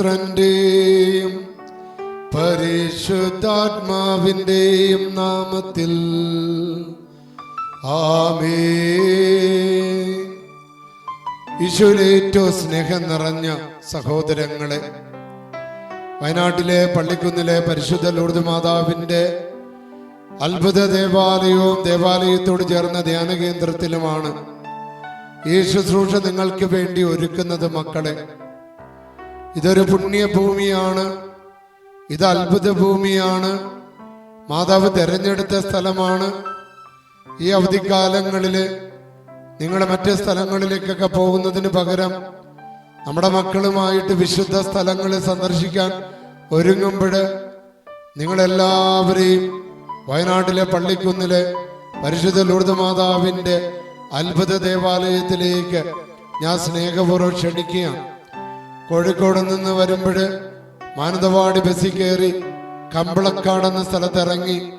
പുത്രന്റെയും പരിശുദ്ധാത്മാവിന്റെയും നാമത്തിൽ. ആമേ ഏറ്റവും സ്നേഹം നിറഞ്ഞ സഹോദരങ്ങളെ വയനാട്ടിലെ പള്ളിക്കുന്നിലെ പരിശുദ്ധ ലൂർദ് മാതാവിന്റെ അത്ഭുത ദേവാലയവും ദേവാലയത്തോട് ചേർന്ന ധ്യാന കേന്ദ്രത്തിലുമാണ് ഈ ശുശ്രൂഷ നിങ്ങൾക്ക് വേണ്ടി ഒരുക്കുന്നത് മക്കളെ. ഇതൊരു പുണ്യഭൂമിയാണ്. ഇത് അത്ഭുത ഭൂമിയാണ് മാതാവ് തെരഞ്ഞെടുത്ത സ്ഥലമാണ്. ഈ അവധിക്കാലങ്ങളിൽ നിങ്ങൾ മറ്റ് സ്ഥലങ്ങളിലേക്കൊക്കെ പോകുന്നതിന് പകരം നമ്മുടെ മക്കളുമായിട്ട് വിശുദ്ധ സ്ഥലങ്ങൾ സന്ദർശിക്കാൻ ഒരുങ്ങുമ്പോൾ നിങ്ങളെല്ലാവരെയും വയനാട്ടിലെ പള്ളിക്കുന്നിലെ പരിശുദ്ധ ലൂർദ് മാതാവിന്റെ അത്ഭുത ദേവാലയത്തിലേക്ക് ഞാൻ സ്നേഹപൂർവം ക്ഷണിക്കുകയാണ്. കോഴിക്കോട് നിന്ന് വരുമ്പോൾ മാനന്തവാടി ബസ്സിൽ കയറി കമ്പളക്കാടെന്ന സ്ഥലത്തിറങ്ങി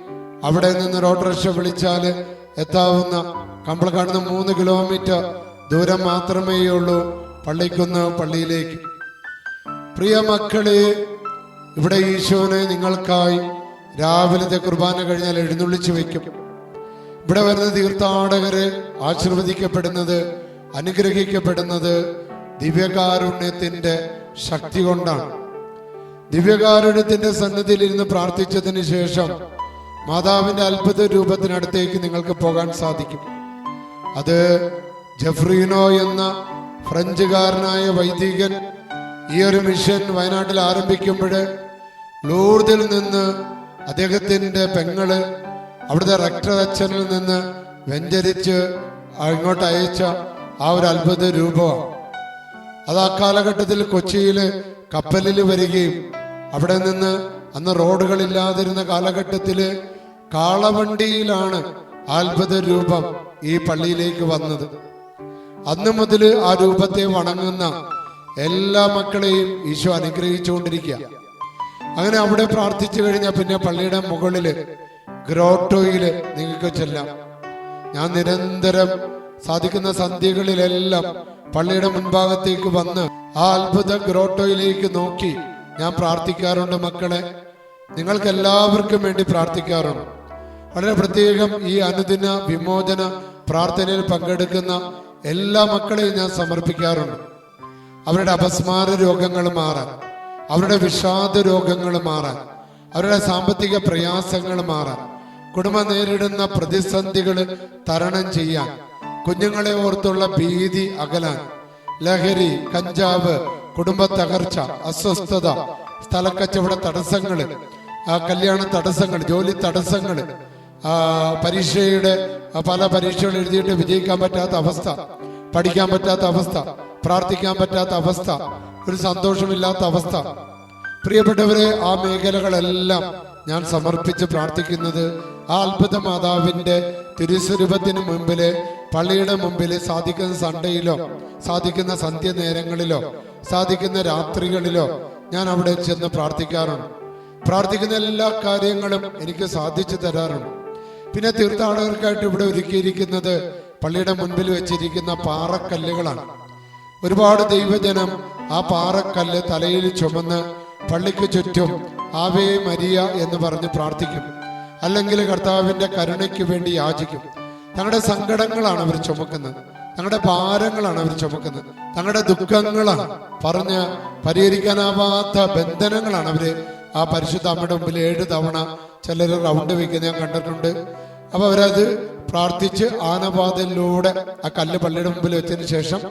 അവിടെ നിന്ന് ഓട്ടോറിക്ഷ വിളിച്ചാൽ എത്താവുന്ന കമ്പളക്കാട് മൂന്ന് കിലോമീറ്റർ ദൂരം മാത്രമേ ഉള്ളൂ പള്ളിക്കുന്ന് പള്ളിയിലേക്ക്. പ്രിയ മക്കളെ ഇവിടെ ഈശോനെ നിങ്ങൾക്കായി രാവിലത്തെ കുർബാന കഴിഞ്ഞാൽ എഴുന്നള്ളിച്ചു വയ്ക്കും. ഇവിടെ വരുന്ന തീർത്ഥാടകരെ ആശീർവദിക്കപ്പെടുന്നത് അനുഗ്രഹിക്കപ്പെടുന്നത് ദിവ്യകാരുണ്യത്തിന്റെ ശക്തി കൊണ്ടാണ്. ദിവ്യകാരുണ്യത്തിന്റെ സന്നദ്ധിയിൽ ഇരുന്ന് പ്രാർത്ഥിച്ചതിന് ശേഷം മാതാവിന്റെ അത്ഭുത രൂപത്തിനടുത്തേക്ക് നിങ്ങൾക്ക് പോകാൻ സാധിക്കും. അത് ജഫ്രീനോ എന്ന ഫ്രഞ്ചുകാരനായ വൈദികൻ ഈ ഒരു മിഷൻ വയനാട്ടിൽ ആരംഭിക്കുമ്പോൾ ലൂർദിൽ നിന്ന് അദ്ദേഹത്തിന്റെ പെങ്ങൾ അവിടുത്തെ റക്ടർ അച്ഛനിൽ നിന്ന് വെഞ്ചരിച്ച് ഇങ്ങോട്ട് അയച്ച ആ ഒരു അത്ഭുത രൂപമാണ്. അത് ആ കാലഘട്ടത്തിൽ കൊച്ചിയിൽ കപ്പലിൽ വരികയും അവിടെ നിന്ന് അന്ന് റോഡുകളില്ലാതിരുന്ന കാലഘട്ടത്തിൽ കാളവണ്ടിയിലാണ് അത്ഭുത രൂപം ഈ പള്ളിയിലേക്ക് വന്നത്. അന്ന് മുതൽ ആ രൂപത്തെ വണങ്ങുന്ന എല്ലാ മക്കളെയും ഈശോ അനുഗ്രഹിച്ചുകൊണ്ടിരിക്കുക. അങ്ങനെ അവിടെ പ്രാർത്ഥിച്ചു കഴിഞ്ഞാൽ പിന്നെ പള്ളിയുടെ മുകളിൽ ഗ്രോട്ടോയിൽ നിങ്ങൾക്ക് ചെല്ലാം ഞാൻ നിരന്തരം സാധിക്കുന്ന സന്ധ്യകളിലെല്ലാം പള്ളിയുടെ മുൻഭാഗത്തേക്ക് വന്ന് ആ അത്ഭുത ഗ്രോട്ടോയിലേക്ക് നോക്കി. ഞാൻ പ്രാർത്ഥിക്കാറുണ്ട് മക്കളെ. നിങ്ങൾക്ക് എല്ലാവർക്കും വേണ്ടി പ്രാർത്ഥിക്കാറുണ്ട് വളരെ പ്രത്യേകം ഈ അനുദിന വിമോചന പ്രാർത്ഥനയിൽ പങ്കെടുക്കുന്ന എല്ലാ മക്കളെയും ഞാൻ സമർപ്പിക്കാറുണ്ട്. അവരുടെ അപസ്മാര രോഗങ്ങൾ മാറാൻ അവരുടെ വിഷാദ രോഗങ്ങൾ മാറാൻ അവരുടെ സാമ്പത്തിക പ്രയാസങ്ങൾ മാറാൻ കുടുംബം നേരിടുന്ന പ്രതിസന്ധികൾ തരണം ചെയ്യാൻ കുഞ്ഞുങ്ങളെ ഓർത്തുള്ള ഭീതി അകലാൻ ലഹരി കഞ്ചാവ് കുടുംബ തകർച്ച അസ്വസ്ഥത സ്ഥലക്കച്ചവട തടസ്സങ്ങൾ കല്യാണ തടസ്സങ്ങൾ ജോലി തടസ്സങ്ങൾ പരീക്ഷയുടെ പല പരീക്ഷകൾ എഴുതിയിട്ട് വിജയിക്കാൻ പറ്റാത്ത അവസ്ഥ പഠിക്കാൻ പറ്റാത്ത അവസ്ഥ പ്രാർത്ഥിക്കാൻ പറ്റാത്ത അവസ്ഥ ഒരു സന്തോഷമില്ലാത്ത അവസ്ഥ. പ്രിയപ്പെട്ടവരെ ആ മേഖലകളെല്ലാം ഞാൻ സമർപ്പിച്ച് പ്രാർത്ഥിക്കുന്നത് ആ അത്ഭുത മാതാവിന്റെ തിരുസ്വരൂപത്തിന് മുമ്പിൽ പള്ളിയുടെ മുമ്പിൽ സാധിക്കുന്ന സൺഡേയിലോ സാധിക്കുന്ന സന്ധ്യ നേരങ്ങളിലോ സാധിക്കുന്ന രാത്രികളിലോ ഞാൻ അവിടെ ചെന്ന് പ്രാർത്ഥിക്കാറുണ്ട്. പ്രാർത്ഥിക്കുന്ന എല്ലാ കാര്യങ്ങളും എനിക്ക് സാധിച്ചു തരാറുണ്ട്. പിന്നെ തീർത്ഥാടകർക്കായിട്ട് ഇവിടെ ഒരുക്കിയിരിക്കുന്നത് പള്ളിയുടെ മുൻപിൽ വെച്ചിരിക്കുന്ന പാറക്കല്ലുകളാണ്. ഒരുപാട് ദൈവജനം ആ പാറക്കല്ല് തലയിൽ ചുമന്ന് പള്ളിക്ക് ചുറ്റും ആവേ മരിയ എന്ന് പറഞ്ഞ് പ്രാർത്ഥിക്കും. അല്ലെങ്കിൽ കർത്താവിന്റെ കരുണയ്ക്ക് വേണ്ടി യാചിക്കും. തങ്ങളുടെ സങ്കടങ്ങളാണ് അവർ ചുമക്കുന്നത്. തങ്ങളുടെ ഭാരങ്ങളാണ് അവർ ചുമക്കുന്നത്. തങ്ങളുടെ ദുഃഖങ്ങളാണ്. പറഞ്ഞ് പരിഹരിക്കാനാവാത്ത ബന്ധനങ്ങളാണ് അവർ ആ പരിശുദ്ധ അമ്മയുടെ മുമ്പിൽ ഏഴ് തവണ ചിലർ റൗണ്ട് വെക്കുന്ന ഞാൻ കണ്ടിട്ടുണ്ട്. അപ്പൊ അവരത് പ്രാർത്ഥിച്ച് ആനപാതലിലൂടെ ആ കല്ല് പള്ളിയുടെ മുമ്പിൽ വെച്ചതിന് ശേഷം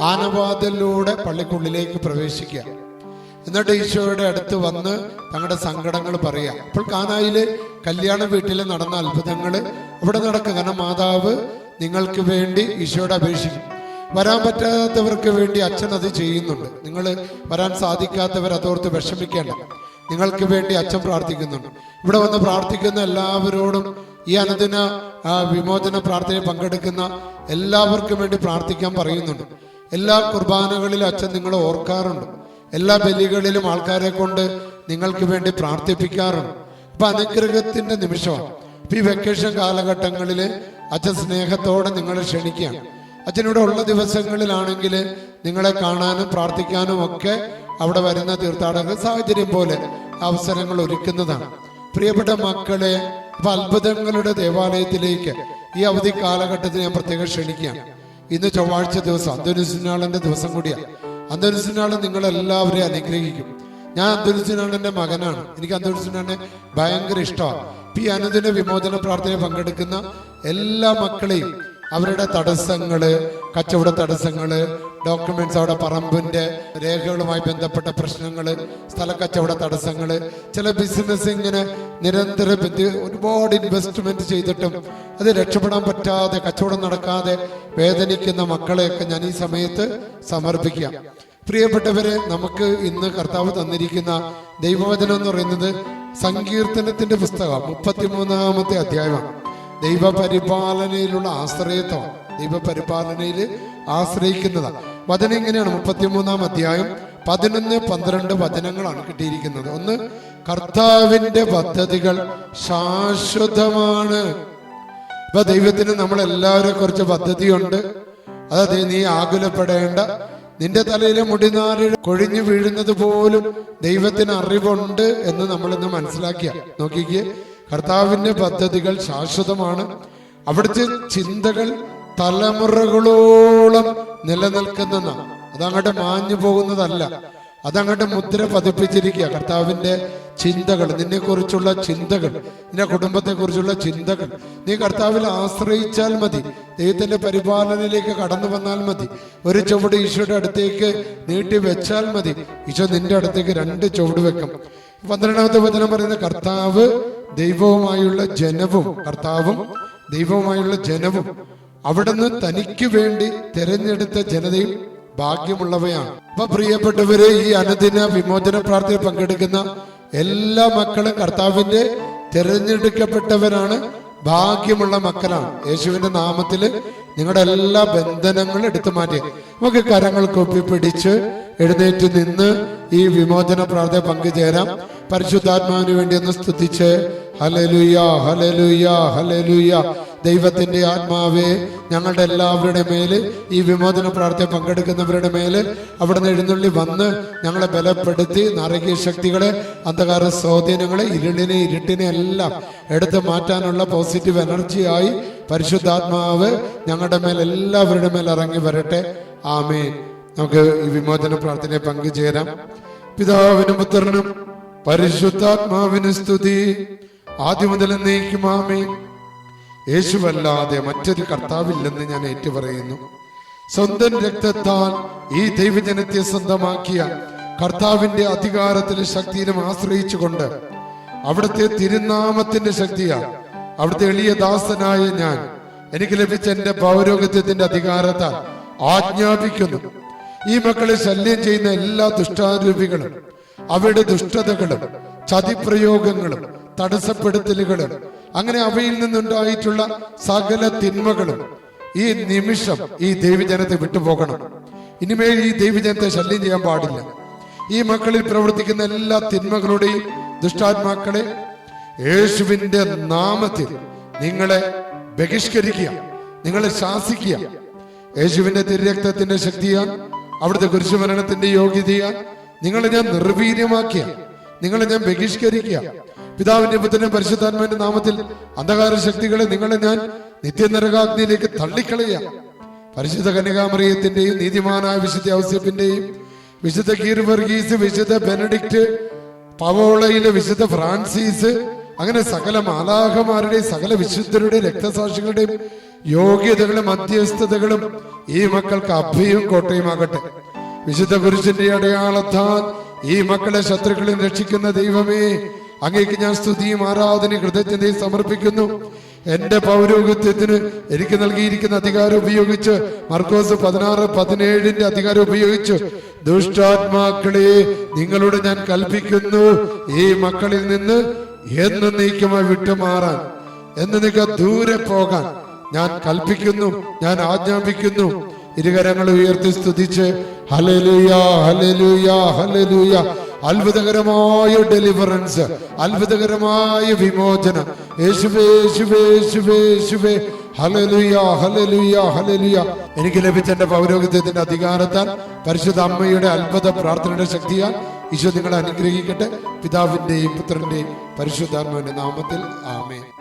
ആനപാതലിലൂടെ പള്ളിക്കുള്ളിലേക്ക് പ്രവേശിക്കുക. എന്നിട്ട് ഈശോയുടെ അടുത്ത് വന്ന് തങ്ങളുടെ സങ്കടങ്ങൾ പറയാം. അപ്പോൾ കാനായിലെ കല്യാണ വീട്ടിൽ നടന്ന അത്ഭുതങ്ങൾ ഇവിടെ നടക്കുക കാരണം മാതാവ് നിങ്ങൾക്ക് വേണ്ടി ഈശോയുടെ അപേക്ഷിക്കും വരാൻ പറ്റാത്തവർക്ക് വേണ്ടി അച്ഛൻ അത് ചെയ്യുന്നുണ്ട്. നിങ്ങൾ വരാൻ സാധിക്കാത്തവർ അതോർത്ത് വിഷമിക്കേണ്ട. നിങ്ങൾക്ക് വേണ്ടി അച്ഛൻ പ്രാർത്ഥിക്കുന്നുണ്ട്. ഇവിടെ വന്ന് പ്രാർത്ഥിക്കുന്ന എല്ലാവരോടും ഈ അനുദിന വിമോചന പ്രാർത്ഥനയിൽ പങ്കെടുക്കുന്ന എല്ലാവർക്കും വേണ്ടി പ്രാർത്ഥിക്കാൻ പറയുന്നുണ്ട്. എല്ലാ കുർബാനകളിലും അച്ഛൻ നിങ്ങളെ ഓർക്കാറുണ്ട്. എല്ലാ ബലികളിലും ആൾക്കാരെ കൊണ്ട് നിങ്ങൾക്ക് വേണ്ടി പ്രാർത്ഥിപ്പിക്കാറുണ്ട് അപ്പൊ അനുഗ്രഹത്തിന്റെ നിമിഷമാണ്. ഇപ്പൊ ഈ വെക്കേഷൻ കാലഘട്ടങ്ങളിൽ അച്ഛൻ സ്നേഹത്തോടെ നിങ്ങളെ ക്ഷണിക്കുകയാണ്. അച്ഛനിവിടെ ഉള്ള ദിവസങ്ങളിലാണെങ്കിൽ നിങ്ങളെ കാണാനും പ്രാർത്ഥിക്കാനും ഒക്കെ അവിടെ വരുന്ന തീർത്ഥാടക സാഹചര്യം പോലെ അവസരങ്ങൾ ഒരുക്കുന്നതാണ്. പ്രിയപ്പെട്ട മക്കളെ അപ്പൊ അത്ഭുതങ്ങളുടെ ദേവാലയത്തിലേക്ക് ഈ അവധി കാലഘട്ടത്തിൽ ഞാൻ പ്രത്യേകം ക്ഷണിക്കുകയാണ്. ഇന്ന് ചൊവ്വാഴ്ച ദിവസം അന്തോനിസിനാളിന്റെ ദിവസം കൂടിയാണ്. അന്തോനിസിനാൾ നിങ്ങളെല്ലാവരെയും അനുഗ്രഹിക്കും. ഞാൻ അന്തോനിസിനാളിന്റെ മകനാണ്. എനിക്ക് അന്തോനിസിനാളിനെ ഭയങ്കര ഇഷ്ടമാണ്. ഈ അനുദിന വിമോചന പ്രാർത്ഥനയിൽ പങ്കെടുക്കുന്ന എല്ലാ മക്കളെയും അവരുടെ തടസ്സങ്ങൾ കച്ചവട തടസ്സങ്ങൾ ഡോക്യുമെന്റ്സ് അവിടെ പറമ്പിന്റെ രേഖകളുമായി ബന്ധപ്പെട്ട പ്രശ്നങ്ങൾ സ്ഥല കച്ചവട തടസ്സങ്ങൾ ചില ബിസിനസ് ഇങ്ങനെ നിരന്തര ഒരുപാട് ഇൻവെസ്റ്റ്മെന്റ് ചെയ്തിട്ടും അത് രക്ഷപ്പെടാൻ പറ്റാതെ കച്ചവടം നടക്കാതെ വേദനിക്കുന്ന മക്കളെയൊക്കെ ഞാൻ ഈ സമയത്ത് സമർപ്പിക്കാം. പ്രിയപ്പെട്ടവരെ നമുക്ക് ഇന്ന് കർത്താവ് തന്നിരിക്കുന്ന ദൈവവചനം എന്ന് പറയുന്നത് സങ്കീർത്തനത്തിന്റെ പുസ്തകം മുപ്പത്തിമൂന്നാമത്തെ അധ്യായമാണ്. ദൈവപരിപാലനയിലുള്ള ആശ്രയത്വം. ദൈവപരിപാലനയിൽ ആശ്രയിക്കുന്നതാണ്. വചനം ഇങ്ങനെയാണ് മുപ്പത്തിമൂന്നാം അധ്യായം പതിനൊന്ന് പന്ത്രണ്ട് വചനങ്ങളാണ് കിട്ടിയിരിക്കുന്നത്. ഒന്ന് കർത്താവിന്റെ പദ്ധതികൾ ശാശ്വതമാണ്. ഇപ്പൊ ദൈവത്തിന് നമ്മളെല്ലാവരെ കുറിച്ച് പദ്ധതിയുണ്ട്. അതായത് നീ ആകുലപ്പെടേണ്ട. നിന്റെ തലയിലെ മുടിനാറി കൊഴിഞ്ഞു വീഴുന്നത് പോലും ദൈവത്തിന് അറിവുണ്ട് എന്ന് നമ്മൾ ഇന്ന് മനസ്സിലാക്കിയ. നോക്കിക്കേ കർത്താവിന്റെ പദ്ധതികൾ ശാശ്വതമാണ്. അവിടുത്തെ ചിന്തകൾ തലമുറകളോളം നിലനിൽക്കുന്ന അതങ്ങോട്ട് മാഞ്ഞു പോകുന്നതല്ല. അതങ്ങോട്ട് മുദ്ര പതിപ്പിച്ചിരിക്കുക. കർത്താവിന്റെ ചിന്തകൾ നിന്നെ കുറിച്ചുള്ള ചിന്തകൾ നിന്റെ കുടുംബത്തെ കുറിച്ചുള്ള ചിന്തകൾ. നീ കർത്താവിൽ ആശ്രയിച്ചാൽ മതി. ദൈവത്തിന്റെ പരിപാലനയിലേക്ക് കടന്നു വന്നാൽ മതി. ഒരു ചുവട് ഈശോയുടെ അടുത്തേക്ക് നീട്ടി വെച്ചാൽ മതി. ഈശോ നിന്റെ അടുത്തേക്ക് രണ്ട് ചുവട് വെക്കും. പന്ത്രണ്ടാമത്തെ വചനം പറയുന്ന കർത്താവ് ദൈവവുമായുള്ള ജനവും കർത്താവും ദൈവവുമായുള്ള ജനവും അവിടുന്ന് തനിക്ക് വേണ്ടി തെരഞ്ഞെടുത്ത ജനതയും ഭാഗ്യമുള്ളവയാണ്. അപ്പൊ പ്രിയപ്പെട്ടവരെ ഈ അനുദിന വിമോചന പ്രാർത്ഥനയിൽ പങ്കെടുക്കുന്ന എല്ലാ മക്കളും കർത്താവിന്റെ തിരഞ്ഞെടുക്കപ്പെട്ടവരാണ്. ഭാഗ്യമുള്ള മക്കളാണ്. യേശുവിന്റെ നാമത്തിൽ നിങ്ങളുടെ എല്ലാ ബന്ധനങ്ങളും എടുത്തു മാറ്റി. നമുക്ക് കരങ്ങൾ കൊപ്പി പിടിച്ച് എഴുന്നേറ്റ് നിന്ന് ഈ വിമോചന പ്രാർത്ഥന പങ്കുചേരാം. പരിശുദ്ധാത്മാവിന് വേണ്ടി ഒന്ന് സ്തുതിച്ച് ഹലലുയ ഹലലുയ ഹലലുയ ദൈവത്തിന്റെ ആത്മാവേ ഞങ്ങളുടെ എല്ലാവരുടെ മേൽ ഈ വിമോചന പ്രാർത്ഥന പങ്കെടുക്കുന്നവരുടെ മേൽ അവിടുന്ന് എഴുന്നള്ളി വന്ന് ഞങ്ങളെ ബലപ്പെടുത്തി നാരകീയ ശക്തികളെ അന്ധകാര സ്വാധീനങ്ങളെ ഇരുളിനെ ഇരുട്ടിനെ എല്ലാം എടുത്തു മാറ്റാനുള്ള പോസിറ്റീവ് എനർജിയായി പരിശുദ്ധാത്മാവ് ഞങ്ങളുടെ മേൽ എല്ലാവരുടെ മേൽ ഇറങ്ങി വരട്ടെ. ആമേ നമുക്ക് ഈ വിമോചന പ്രാർത്ഥനയെ പങ്കുചേരാം. പിതാവിനും പുത്രനും പരിശുദ്ധാത്മാവിന് സ്തുതി. ആദ്യം മുതൽ എന്നേക്കും ആമേ യേശുവല്ലാതെ മറ്റൊരു കർത്താവില്ലെന്ന് ഞാൻ ഏറ്റുപറയുന്നു. സ്വന്തം രക്തത്താൽ ഈ ദൈവജനത്തെ സ്വന്തമാക്കിയ കർത്താവിന്റെ അധികാരത്തിലും ശക്തിയിലും ആശ്രയിച്ചുകൊണ്ട് അവിടുത്തെ തിരുനാമത്തിന്റെ ശക്തിയാൽ അവിടുത്തെ എളിയ ദാസനായ ഞാൻ എനിക്ക് ലഭിച്ച എന്റെ പൗരോഗത്യത്തിന്റെ അധികാരത്താൽ ആജ്ഞാപിക്കുന്നു. ഈ മക്കളെ ശല്യം ചെയ്യുന്ന എല്ലാ ദുഷ്ടാരൂപികളും അവരുടെ ദുഷ്ടതകളും ചതിപ്രയോഗങ്ങളും തടസ്സപ്പെടുത്തലുകളും അങ്ങനെ അവയിൽ നിന്നുണ്ടായിട്ടുള്ള സകല തിന്മകളും ഈ നിമിഷം ഈ ദൈവജനത്തെ വിട്ടുപോകണം. ഇനിമേൽ ഈ ദൈവജനത്തെ ശല്യം ചെയ്യാൻ പാടില്ല. ഈ മക്കളിൽ പ്രവർത്തിക്കുന്ന എല്ലാ തിന്മകളുടെയും ദുഷ്ടാത്മാക്കളെ യേശുവിന്റെ നാമത്തിൽ നിങ്ങളെ ബഹിഷ്കരിക്കുക നിങ്ങളെ ശാസിക്കുക. യേശുവിന്റെ തിരരക്തത്തിന്റെ ശക്തിയാൽ അവിടുത്തെ കുരിശുമരണത്തിന്റെ യോഗ്യതയാൽ നിങ്ങളെ ഞാൻ നിർവീര്യമാക്കിയ നിങ്ങളെ ഞാൻ ബഹിഷ്കരിക്കുക. പിതാവിന്റെ പുത്രനും പരിശുദ്ധാത്മാവിന്റെ നാമത്തിൽ അന്ധകാര ശക്തികളെ നിങ്ങളെ ഞാൻ നിത്യനരകാഗ്നിയിലേക്ക് തള്ളിക്കളയുക. പരിശുദ്ധ കന്യകാമറിയത്തിന്റെയും നീതിമാനായ വിശുദ്ധ ഔസ്യപ്പിന്റെയും വിശുദ്ധ കീർവർഗീസ് വിശുദ്ധ ബെനഡിക്റ്റ് പവോളയിലെ വിശുദ്ധ ഫ്രാൻസീസ് അങ്ങനെ സകല മാലാഹമാരുടെയും സകല വിശുദ്ധരുടെയും രക്തസാക്ഷികളുടെയും യോഗ്യതകളും മധ്യസ്ഥതകളും ഈ മക്കൾക്ക് അഭയും കോട്ടയുമാകട്ടെ. വിശുദ്ധ കുരിശിന്റെ അടയാളത്താൽ ഈ മക്കളെ ശത്രുക്കളിൽ രക്ഷിക്കുന്ന ദൈവമേ അങ്ങേക്ക് ഞാൻ സ്തുതിയും ആരാധനയും കൃതജ്ഞതയും സമർപ്പിക്കുന്നു. എന്റെ പൗരോഹിത്യത്തിന് എനിക്ക് നൽകിയിരിക്കുന്ന അധികാരം ഉപയോഗിച്ച് മർക്കോസ് പതിനാറ് പതിനേഴിന്റെ അധികാരം ഉപയോഗിച്ച് ദുഷ്ടാത്മാക്കളെ നിങ്ങളോട് ഞാൻ കൽപ്പിക്കുന്നു. ഈ മക്കളിൽ നിന്ന് എന്ന് നീക്കമായി വിട്ടുമാറാൻ എന്ന് നീക്ക ദൂരെ പോകാൻ ഞാൻ കൽപ്പിക്കുന്നു ഞാൻ ആജ്ഞാപിക്കുന്നു. ഇരുകരങ്ങൾ ഉയർത്തി സ്തുതിച്ച് ഹലലുയ ഹലലുയ ഹലലുയ അത്ഭുതകരമായ ഡെലിവറൻസ് അത്ഭുതകരമായ വിമോചനം. എനിക്ക് ലഭിച്ച എന്റെ പൗരോഹിത്യത്തിന്റെ അധികാരത്താൽ പരിശുദ്ധ അമ്മയുടെ അത്ഭുത പ്രാർത്ഥനയുടെ ശക്തിയാൽ ഈശോ നിങ്ങളെ അനുഗ്രഹിക്കട്ടെ. പിതാവിന്റെയും പുത്രന്റെയും പരിശുദ്ധാത്മാവിന്റെ നാമത്തിൽ ആമേൻ.